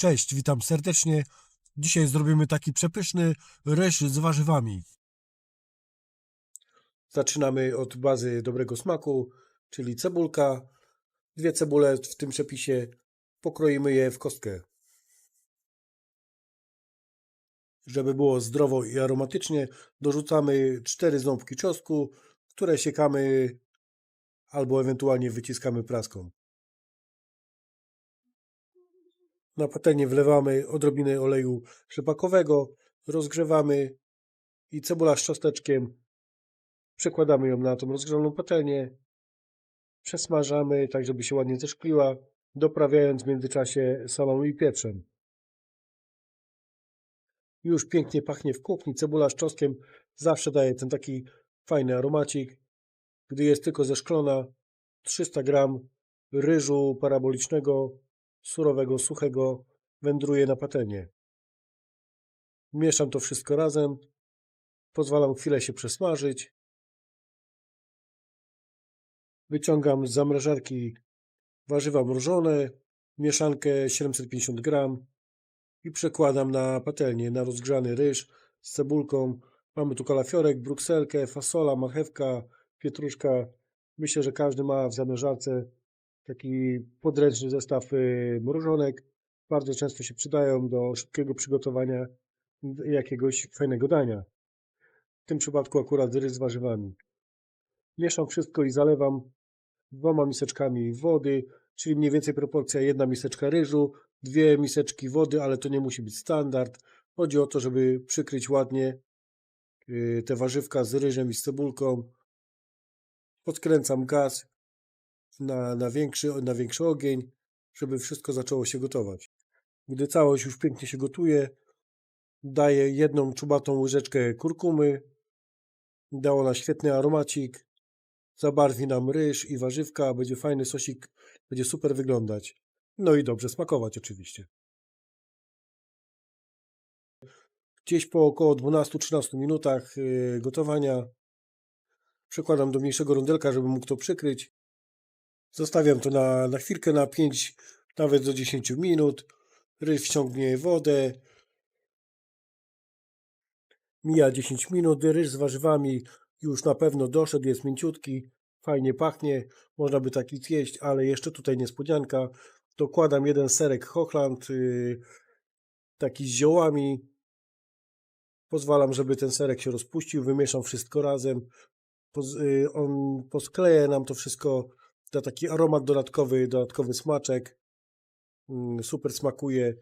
Cześć, witam serdecznie. Dzisiaj zrobimy taki przepyszny ryż z warzywami. Zaczynamy od bazy dobrego smaku, czyli cebulka. Dwie cebule w tym przepisie. Pokroimy je w kostkę. Żeby było zdrowo i aromatycznie, dorzucamy cztery ząbki czosnku, które siekamy albo ewentualnie wyciskamy praską. Na patelnię wlewamy odrobinę oleju rzepakowego, rozgrzewamy i cebula z czosneczkiem przekładamy ją na tą rozgrzaną patelnię, przesmażamy tak, żeby się ładnie zeszkliła, doprawiając w międzyczasie solą i pieprzem. Już pięknie pachnie w kuchni, cebula z czosnkiem zawsze daje ten taki fajny aromacik. Gdy jest tylko zeszklona, 300 gram ryżu parabolicznego surowego, suchego wędruje na patelnię. Mieszam to wszystko razem. Pozwalam chwilę się przesmażyć. Wyciągam z zamrażarki warzywa mrożone, mieszankę 750 gram i przekładam na patelnię, na rozgrzany ryż z cebulką. Mamy tu kalafiorek, brukselkę, fasola, marchewka, pietruszka. Myślę, że każdy ma w zamrażarce taki podręczny zestaw y, mrożonek. Bardzo często się przydają do szybkiego przygotowania jakiegoś fajnego dania. W tym przypadku akurat ryż z warzywami. Mieszam wszystko i zalewam dwoma miseczkami wody, czyli mniej więcej proporcja jedna miseczka ryżu, dwie miseczki wody, ale to nie musi być standard. Chodzi o to, żeby przykryć ładnie y, te warzywka z ryżem i z cebulką. Podkręcam gaz na, na, większy, na większy ogień, żeby wszystko zaczęło się gotować. Gdy całość już pięknie się gotuje, daję jedną czubatą łyżeczkę kurkumy. Da ona świetny aromacik. Zabarwi nam ryż i warzywka, będzie fajny sosik, będzie super wyglądać. No i dobrze smakować oczywiście. Gdzieś po około 12-13 minutach yy, gotowania przekładam do mniejszego rondelka, żeby mógł to przykryć. Zostawiam to na, na chwilkę, na 5, nawet do 10 minut. Ryż wciągnie wodę. Mija 10 minut, ryż z warzywami już na pewno doszedł, jest mięciutki, fajnie pachnie, można by taki zjeść, ale jeszcze tutaj niespodzianka. Dokładam jeden serek Hochland, yy, taki z ziołami. Pozwalam, żeby ten serek się rozpuścił, wymieszam wszystko razem. Poz, yy, on poskleje nam to wszystko da taki aromat dodatkowy, dodatkowy smaczek. Mm, Super smakuje.